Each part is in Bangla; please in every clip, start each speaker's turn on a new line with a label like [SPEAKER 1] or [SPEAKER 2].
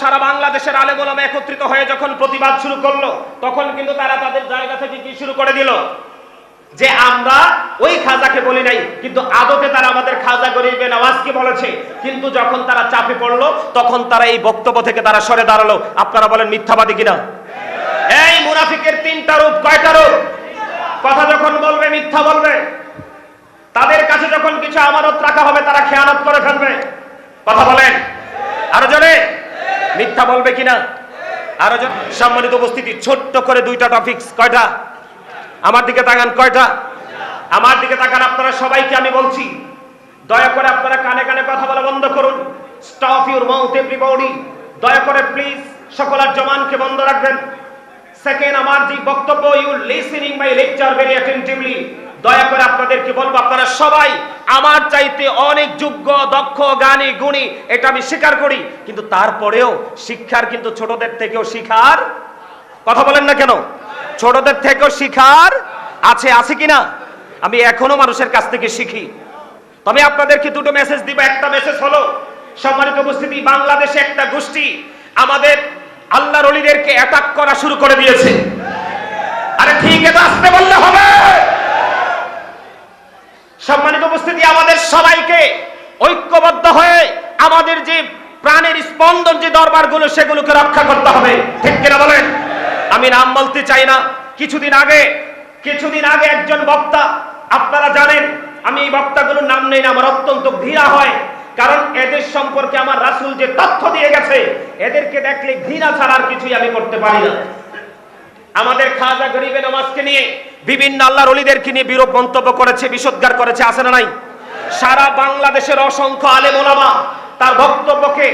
[SPEAKER 1] সারা বাংলাদেশের আলেমোলামা একত্রিত হয়ে যখন প্রতিবাদ শুরু করল, তখন কিন্তু তারা তাদের জায়গা থেকে কি শুরু করে দিল? যে আমরা ওই খাজাকে বলি নাই, কিন্তু আদতে তারা আমাদের খাজা গরিবে নওয়াজকে বলেছে? কিন্তু যখন তারা চাপে পড়ল, তখন তারা এই বক্তব্য থেকে তারা সরে দাঁড়াল। আপনারা বলেন, মিথ্যাবাদী কিনা? এই মুনাফিকের তিনটা রূপ, কয়টা রূপ? কথা যখন বলবে, মিথ্যা বলবে। তাদের কাছে যখন কিছু আমানত রাখা হবে, তারা খেয়ানত করে ফেলবে। কথা বলেন। আরও জনে মিথ্যা বলবে কিনা? আরও সম্মানিত উপস্থিতি, ছোট্ট করে দুইটা টপিকস কয়টা? আমার দিকে তাকান, কয়টা? আমার দিকে তাকান, আপনারা সবাইকে আমি বলছি, দয়া করে আপনারা কানে কানে কথা বলা বন্ধ করুন। স্টপ ইউর মাউথ এভরিবডি দয়া করে প্লিজ সকলের জমানকে বন্ধ রাখবেন। সেকেন্ড আমার যে বক্তব্য you listening my lecture very attentively দয়া করে আপনাদেরকে বলব, আপনারা সবাই আমার চাইতে অনেক যোগ্য, দক্ষ, জ্ঞানী, গুণী, এটা আমি স্বীকার করি। কিন্তু তারপরেও শিক্ষার কিন্তু ছোটদের থেকেও শিখার কথা বলেন না কেন? ছোটদের থেকেও শিখার আছে আছে কিনা? আমি এখনও মানুষের কাছ থেকে শিখি। তবে আপনাদেরকে দুটো মেসেজ দিব। একটা মেসেজ হলো, সম্মানিত উপস্থিতি, বাংলাদেশে একটা গোষ্ঠী আমাদের আল্লাহর অলিদেরকে অ্যাটাক করা শুরু করে দিয়েছে। আরে ঠিক এটা আসতে বললে হবে সম্মানিত উপস্থিতি আমাদের সবাইকে ঐক্যবদ্ধ হয়ে আমাদের যে প্রাণের স্পন্দন যে দরবারগুলো, সেগুলোকে রক্ষা করতে হবে। ঠিক কিনা বলেন? আমি নাম বলতে চাই না। কিছুদিন আগে কিছুদিন আগে একজন বক্তা, আপনারা জানেন, আমি এই বক্তাগুলোর নাম নেই না, আমার অত্যন্ত ঘৃণা হয়। কারণ এদের সম্পর্কে আমার রাসূল যে তথ্য দিয়ে গেছে, এদেরকে দেখলে ঘৃণা ছাড়া আর কিছুই আমি করতে পারি না। আমাদের খাজা গরিবে নামাজকে নিয়ে বিভিন্ন আল্লাহর অলিদেরকে নিয়ে বিরূপ মন্তব্য করেছে, বিষোদ্গার করেছে, আছে না নাই? সারা বাংলাদেশের অসংখ্য আলেম ওলামা তার বক্তব্যকে,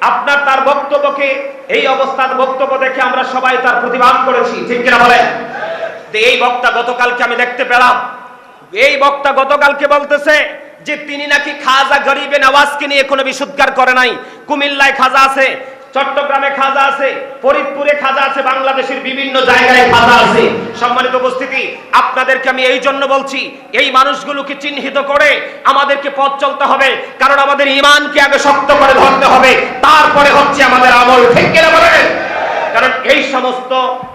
[SPEAKER 1] আপনার তার বক্তব্যকে, এই অবস্থার বক্তব্য দেখে আমরা সবাই তার প্রতিবাদ করেছি। ঠিক কিনা বলেন? এই বক্তা গতকালকে আমি দেখতে পেলাম। এই বক্তা গতকালকে বলতেছে যে তিনি নাকি খাজা গরিবে নওয়াজকে নিয়ে কোনো বিশুদ্ধার করে নাই। কুমিল্লায় খাজা আছে, চট্টগ্রামে খাজা আছে, ফরিদপুরে খাজা আছে, বাংলাদেশের বিভিন্ন জায়গায় খাজা আছে। সম্মানিত উপস্থিতি, আপনাদেরকে আমি এই জন্য বলছি, এই মানুষগুলোকে চিহ্নিত করে আমাদেরকে পথ চলতে হবে, কারণ আমাদের ইমানকে আগে শক্ত করে ধরতে হবে, তারপরে হচ্ছে আমাদের আমল। ঠিক কেনা বলেন? কারণ এই সমস্ত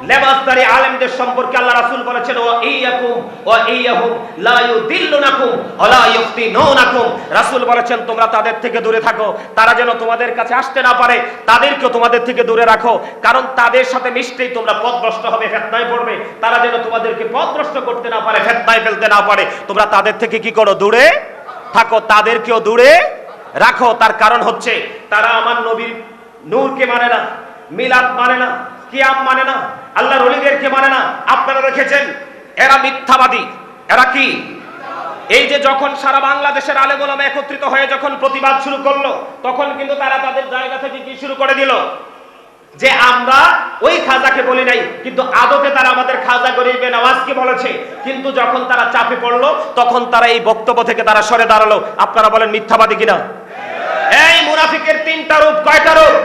[SPEAKER 1] লেবাসদারি আলেমদের সম্পর্কে আল্লাহ রাসূল বলেছেন ও ইয়াকুম ও ইয়াহুম, লা ইউদিল্লুনাকুম, ওয়া লা ইফতিনুনাকুম রাসূল বলেছেন, তোমরা তাদের থেকে দূরে থাকো, তারা যেন তোমাদের কাছে আসতে না পারে তাদেরকে তোমাদের থেকে দূরে রাখো। কারণ তাদের সাথে মিশতেই তোমরা পথভ্রষ্ট হবে, ফেতনায় পড়বে। তারা যেন তোমাদেরকে পথভ্রষ্ট করতে না পারে, ফেতনায় ফেলতে না পারে। তোমরা তাদের থেকে কি করো? দূরে থাকো, তাদেরকেও দূরে রাখো। তার কারণ হচ্ছে, তারা আমার নবীর নূরকে মানে না। মিলাদ মানে না, কিয়াম মানে না, আল্লাহর অলিদেরকে মানে না, আপনারা রেখেছেন, এরা মিথ্যাবাদী। এরা কি? এই যে যখন সারা বাংলাদেশের আলেমোলামা একত্রিত হয়ে যখন প্রতিবাদ শুরু করল, তখন কিন্তু তারা তাদের জায়গা থেকে কি শুরু করে দিল? যে আমরা ওই খাজাকে বলি নাই, কিন্তু আদতে তারা আমাদের খাজা গরিবে নওয়াজকে বলেছে? কিন্তু যখন তারা চাপে পড়ল, তখন তারা এই বক্তব্য থেকে তারা সরে দাঁড়াল। আপনারা বলেন মিথ্যাবাদী কিনা? এই মুনাফিকের তিনটা রূপ, কয়টা রূপ?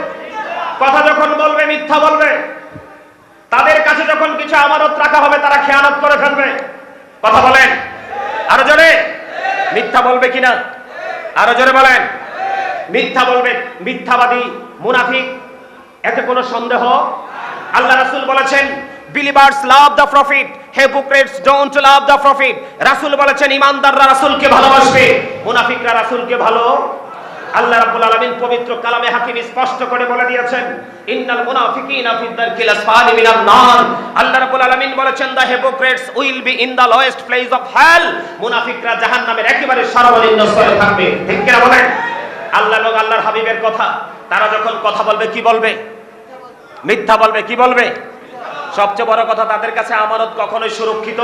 [SPEAKER 1] কথা যখন বলবে, মিথ্যা বলবে, তাদের কাছে যখন কিছু আমানত রাখা হবে, তারা খেয়ানত করে ফেলবে। কথা বলেন। আরও জোরে। মিথ্যা বলবে কিনা? আরও জোরে বলেন। মিথ্যা বলবে। মিথ্যাবাদী মুনাফিক, এতে কোনো সন্দেহ? আল্লাহ রাসুল বলেছেন believers love the prophet hypocrites don't love the prophet রাসূল বলেছেন, ইমানদাররা রাসূলকে ভালোবাসবে, মুনাফিকরা রাসূলকে ভালো আল্লাহ রাব্বুল আলামিন পবিত্র কালামে হাকিম স্পষ্ট করে বলে দিয়েছেন, ইন্নাল মুনাফিকিনা ফি দারকিল আসফালি মিনান নার। আল্লাহ রাব্বুল আলামিন বলেছেন the hypocrites will be in the lowest place of hell মুনাফিকরা জাহান্নামের একেবারে সর্বনিম্ন স্তরে থাকবে। ঠিক কিনা বলেন? আল্লাহ এবং আল্লাহর হাবিবের কথা, তারা যখন কথা বলবে, কি বলবে? মিথ্যা বলবে, কি বলবে? সবচেয়ে বড় কথা, তাদের কাছে আমানত কখনোই সুরক্ষিত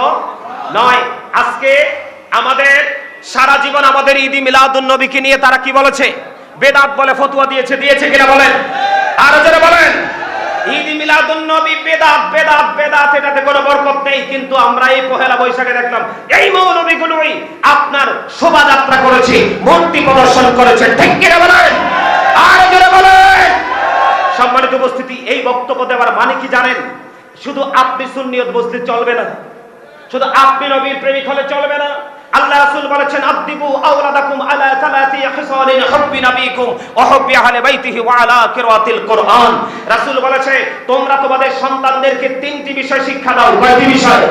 [SPEAKER 1] নয়। আজকে আমাদের সারা জীবন আমাদের ঈদি মিলাদুন নবীকে নিয়ে তারা কি বলেছে? বেদাত বলে ফতুয়া দিয়েছে দিয়েছে কিনা বলেন? আরও জোরে বলেন। ঈদি মিলাদুন নবী বেদাত বেদাত বেদাত, এটাতে কোনো বরকত নেই, কিন্তু আমরা এই পহেলা বৈশাখে দেখলাম, এই মৌলবীগুলোই আপনার শোভাযাত্রা করেছে, মূর্তি প্রদর্শন করেছে, ঠিক কিনা বলেন? আরও জোরে বলেন। সম্মানিত উপস্থিতি, এই বক্তব্য দেওয়ার মানে কি জানেন? শুধু আপনি সুন্নিয়ত বুঝলে চলবে না। শুধু আপনি নবীর প্রেমিক হলে চলবে না। আল্লাহ রাসূল বলেছেন আদিবু আওলাদাকুম আলা সালাতি খিসালিন হুব্বি নবীকুম ওয়া হুব্বি আহলে বাইতিহি ওয়া আলা কিরাতিল কুরআন। রাসূল বলেছে, তোমরা তোমাদের সন্তানদেরকে তিনটি বিষয় শিক্ষা দাও। কয়টি বিষয়?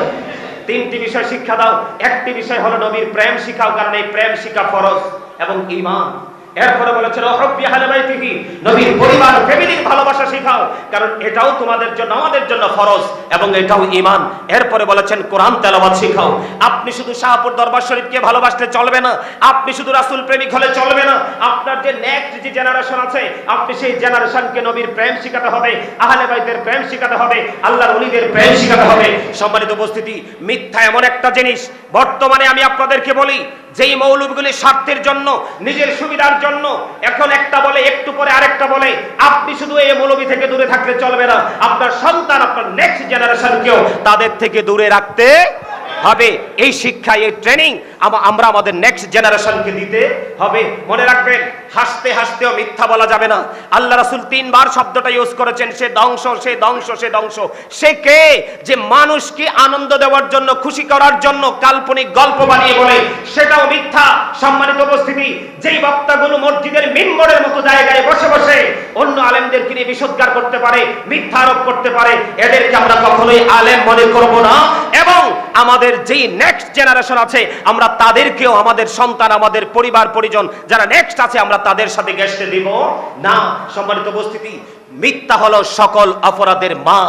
[SPEAKER 1] তিনটি বিষয় শিক্ষা দাও। একটি বিষয় হলো নবীর প্রেম শিখাও, কারণ এই প্রেম শিক্ষা ফরজ এবং ঈমান। এরপরে বলেছেন অহব্বি নবীর পরিবার, ফ্যামিলির ভালোবাসা কারণ এটাও তোমাদের জন্য, আমাদের জন্য ফরজ এবং এটাও ঈমান। এরপরে বলেছেন, কোরআন শেখাও। আপনি শুধু শাহপুর দরবার শরীফকে ভালোবাসলে চলবে না, আপনি শুধু রাসূল প্রেমিক হলে চলবে না, আপনার যে নেক্সট যে জেনারেশন আছে, আপনি সেই জেনারেশনকে নবীর প্রেম শেখাতে হবে, আহলে বাইতের প্রেম হবে, আল্লাহর প্রেম শেখাতে হবে। সম্মানিত উপস্থিতি, মিথ্যা এমন একটা জিনিস, বর্তমানে আমি আপনাদেরকে বলি যেই মৌলবীগুলি স্বার্থের জন্য, নিজের সুবিধার জন্য, এখন একটা বলে, একটু পরে আরেকটা বলে, আপনি শুধু এই মৌলবী থেকে দূরে থাকলে চলবে না। আপনার সন্তান, আপনার নেক্সট জেনারেশনকেও তাদের থেকে দূরে রাখতে হবে এই শিক্ষা, এই ট্রেনিং আমরা আমাদের নেক্সট জেনারেশনকে দিতে হবে। মনে রাখবেন, হাসতে হাসতেও মিথ্যা বলা যাবে না। আল্লাহ রাসূল তিনবার শব্দটা ইউজ করেছেন, সে ধ্বংস সে ধ্বংস সে ধ্বংস। সে কে? যে মানুষকে আনন্দ দেওয়ার জন্য, খুশি করার জন্য কাল্পনিক গল্প বানিয়ে বলে, সেটাও মিথ্যা। সম্মানিত উপস্থিতি, যেই বক্তাগুলো মসজিদের মিম্বরের মতো জায়গায় বসে বসে অন্য আলেমদেরকে নিয়ে বিশুদ্ধার করতে পারে, মিথ্যা আরোপ করতে পারে, এদেরকে আমরা কখনোই আলেম মনে করব না। আমাদের যেই নেক্সট জেনারেশন আছে, আমরা তাদেরকেও আমাদের সন্তান, আমাদের পরিবার, পরিজন যারা নেক্সট আছে, আমরা তাদের সাথে গেস্টে দিব। না, সম্মানিত উপস্থিতি, মিথ্যা হলো সকল অপরাধের মা।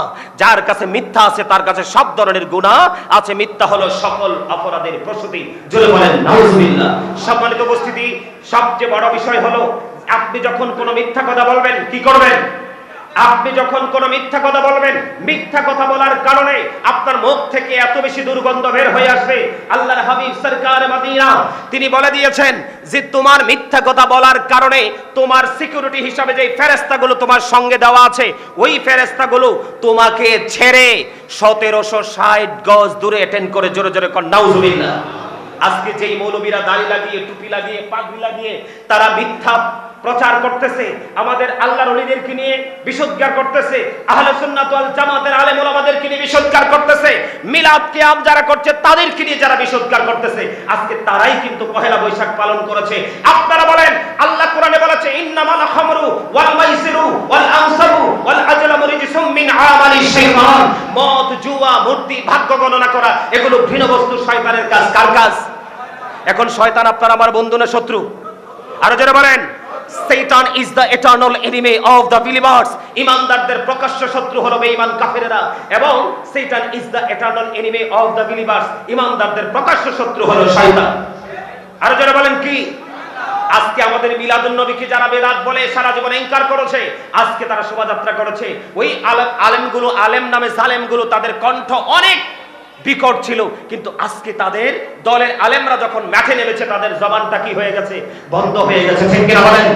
[SPEAKER 1] যার কাছে মিথ্যা আছে, তার কাছে সব ধরনের গুণা আছে। মিথ্যা হলো সকল অপরাধের প্রসূতি। জোরে বলেন, নাউজুবিল্লাহ। সম্মানিত উপস্থিতি, সবচেয়ে বড় বিষয় হলো, আপনি যখন কোনো মিথ্যা কথা বলবেন, কি করবেন? আপনি যখন কোনো মিথ্যা কথা বলবেন, মিথ্যা কথা বলার কারণে আপনার মুখ থেকে এত বেশি দুর্গন্ধ বের হয়ে আসবে। আল্লাহর হাবিব সরকার মাদিনা, তিনি বলে দিয়েছেন যে, তোমার মিথ্যা কথা বলার কারণে তোমার সিকিউরিটি হিসাবে যে ফেরেস্তাগুলো তোমার সঙ্গে দেওয়া আছে, ওই ফেরেস্তাগুলো তোমাকে ছেড়ে সতেরোশো ষাট গজ দূরে অ্যাটেন্ড করে জোরে জোরে কর, নাউজুবিল্লাহ। আজকে যেই মৌলবীরা দাড়ি লাগিয়ে, টুপি লাগিয়ে, পাগড়ি লাগিয়ে তারা মিথ্যা প্রচার করতেছে, আমাদের আল্লাহর অলিদেরকে নিয়ে বিশুদ্ধার করতেছে, আহলে সুন্নাত জামাতের আলেম ওলামাদেরকে নিয়ে বিশুদ্ধার মিলাদ কিয়াম যারা করছে, তাদেরকে নিয়ে যারা বিশুদ্ধার করতেছে, আজকে তারাই কিন্তু পহেলা বৈশাখ পালন করেছে। আপনারা বলেন, আল্লাহ কোরআনে বলেছে ইন্নামাল খামরু ওয়াল মাইসিরু ওয়াল আনসাবু ওয়াল আজলামু রিজসুম মিন আমালি শাইতান। মদ, জুয়া, মূর্তি, ভাগ্য গণনা করা, এগুলো ঘৃণ বস্তু শয়তানের কাজ। কার কাজ? এখন শয়তান আপনার, আমার বন্ধু না শত্রু? আরও যারা বলেন। Satan is the eternal enemy of the believers. ইমানদারদের প্রকাশ্য শত্রু হলো বেঈমান কাফেরেরা। এবং Satan is the eternal enemy of the believers ইমানদারদের প্রকাশ্য শত্রু হলো শয়তান। আরও যারা বলেন কি? আজকে আমাদের মিলাদুন নবীকে যারা বেদাত বলে সারা জীবন এনকার করেছে। আজকে তারা শোভাযাত্রা করেছে। ওই আলেম আলেমগুলো, আলেম নামে জালেমগুলো তাদের কণ্ঠ অনেক বিকট ছিল, কিন্তু আজকে তাদের দলের আলেমরা যখন মাঠে নেমেছে, তাদের জবানটা কি হয়ে গেছে? বন্ধ হয়ে গেছে, ঠিক কিনা বলেন?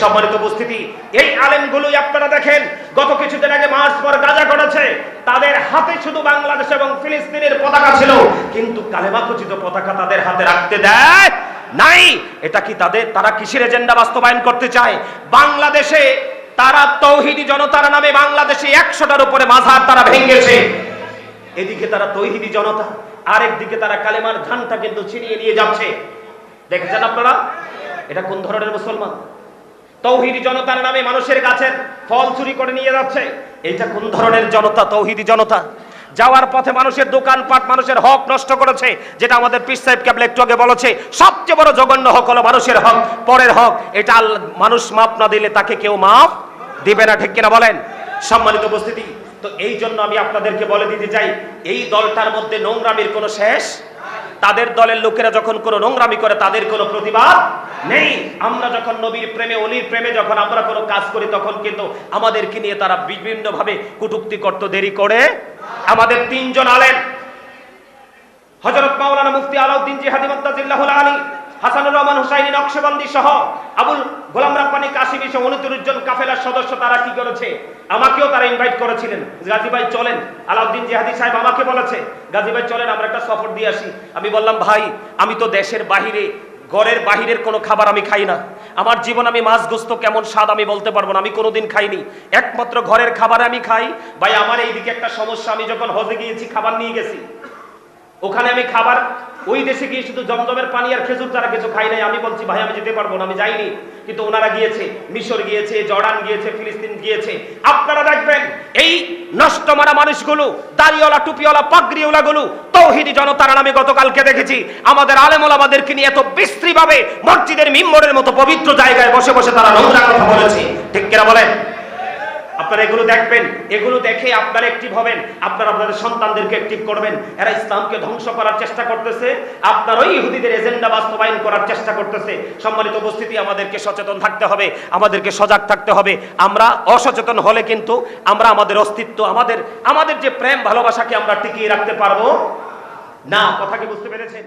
[SPEAKER 1] সম্মানিত উপস্থিতি, এই আলেমগুলোই আপনারা দেখেন, গত কিছুদিন আগে মার্চ পর গাজা করেছে তাদের হাতে শুধু বাংলাদেশ এবং ফিলিস্তিনের পতাকা ছিল, কিন্তু কালেমা খচিত পতাকা তাদের হাতে রাখতে দেয় নাই। এটা কি তাদের, তারা কিসের এজেন্ডা বাস্তবায়ন করতে চায়? বাংলাদেশে তারা তৌহিদি জনতার নামে বাংলাদেশে একশোটার উপরে মাঝার তারা ভেঙেছে। এদিকে তারা তৈহিদি জনতা আরেক দিকে তারা কালেমার ধানটা কিন্তু ছিনিয়ে নিয়ে যাচ্ছে। দেখেছেন আপনারা? এটা কোন ধরনের মুসলমান? তৌহিদি জনতার নামে মানুষের গাছের ফল চুরি করে নিয়ে যাচ্ছে। এটা কোন ধরনের জনতা? তৌহিদি জনতা। যাওয়ার পথে মানুষের দোকানপাট, মানুষের হক নষ্ট করেছে, যেটা আমাদের পিস সাহেব ক্যাবল একটু আগে বলেছে, সবচেয়ে বড় জঘন্য হক হলো মানুষের হক, পরের হক। এটা মানুষ মাপ না দিলে তাকে কেউ মাপ দিবে না, ঠিক কিনা বলেন? সম্মানিত উপস্থিতি তো এই জন্য আমি আপনাদেরকে বলে দিতে চাই, এই দলটার মধ্যে নোংরামির কোনো শেষ? তাদের দলের লোকেরা যখন কোনো নোংরামি করে, তাদের কোনো প্রতিবাদ নেই। আমরা যখন নবীর প্রেমে, অলির প্রেমে যখন আমরা কোনো কাজ করি, তখন কিন্তু আমাদেরকে নিয়ে তারা বিভিন্ন ভাবে কটূক্তি করতে, দেরি করে। আমাদের তিনজন আলেন হযরত মাওলানা মুফতি আলাউদ্দিন জিহাদি মুত্তাজিল্লাহুল আলী, হাসানুর রহমান হুসাইনি, নকশবন্দি সহ আবুল গোলাম রাব্বানি কাশিমি সহ উনত্রিশ কাফেলার সদস্য তারা কি করেছে? আমাকেও তারা ইনভাইট করেছিলেন। গাজী ভাই, চলেন। আলাউদ্দিন জিহাদি সাহেব আমাকে বলেছে, গাজী ভাই, চলেন, আমরা একটা সফর দিয়ে আসি। আমি বললাম, ভাই, আমি তো দেশের বাহিরে, ঘরের বাহিরের কোনো খাবার আমি খাই না। আমার জীবন আমি মাছ গোস্ত কেমন স্বাদ আমি বলতে পারব না, আমি কোনোদিন খাইনি। একমাত্র ঘরের খাবার আমি খাই। ভাই, আমার এইদিকে একটা সমস্যা, আমি যখন হজে গিয়েছি, খাবার নিয়ে গেছি। ওখানে আমি খাবার, ওই দেশে গিয়ে শুধু জমজমের পানি আর খেজুর তারা কিছু খাই নাই, আমি বলছি, ভাই, আমি যেতে পারব না, আমি যাইনি। কিন্তু ওনারা গিয়েছে, মিশর গিয়েছে, জর্ডান গিয়েছে, ফিলিস্তিন গিয়েছে। আপনারা দেখবেন, এই নষ্ট মারা মানুষগুলো, দাড়িওয়ালা, টুপিওয়ালা পাগড়িওয়ালা গুলো তৌহিদি জনতার নামে গতকালকে দেখেছি, আমাদের আলেমোলামাদেরকে নিয়ে এত বিশ্রীভাবে মসজিদের মিম্বরের মতো পবিত্র জায়গায় বসে বসে তারা নোংরা কথা বলেছে। ঠিক কিনা বলেন? আপনারা এগুলো দেখবেন, এগুলো দেখে আপনারা অ্যাক্টিভ হবেন। আপনারা আপনাদের সন্তানদেরকে অ্যাক্টিভ করবেন। এরা ইসলামকে ধ্বংস করার চেষ্টা করতেছে। আপনার ওই ইহুদিদের এজেন্ডা বাস্তবায়ন করার চেষ্টা করতেছে। সম্মানিত উপস্থিতি, আমাদেরকে সচেতন থাকতে হবে, আমাদেরকে সজাগ থাকতে হবে। আমরা অসচেতন হলে কিন্তু আমরা আমাদের অস্তিত্ব, আমাদের আমাদের যে প্রেম, ভালোবাসাকে আমরা টিকিয়ে রাখতে পারব। না, কথা কি বুঝতে পেরেছেন?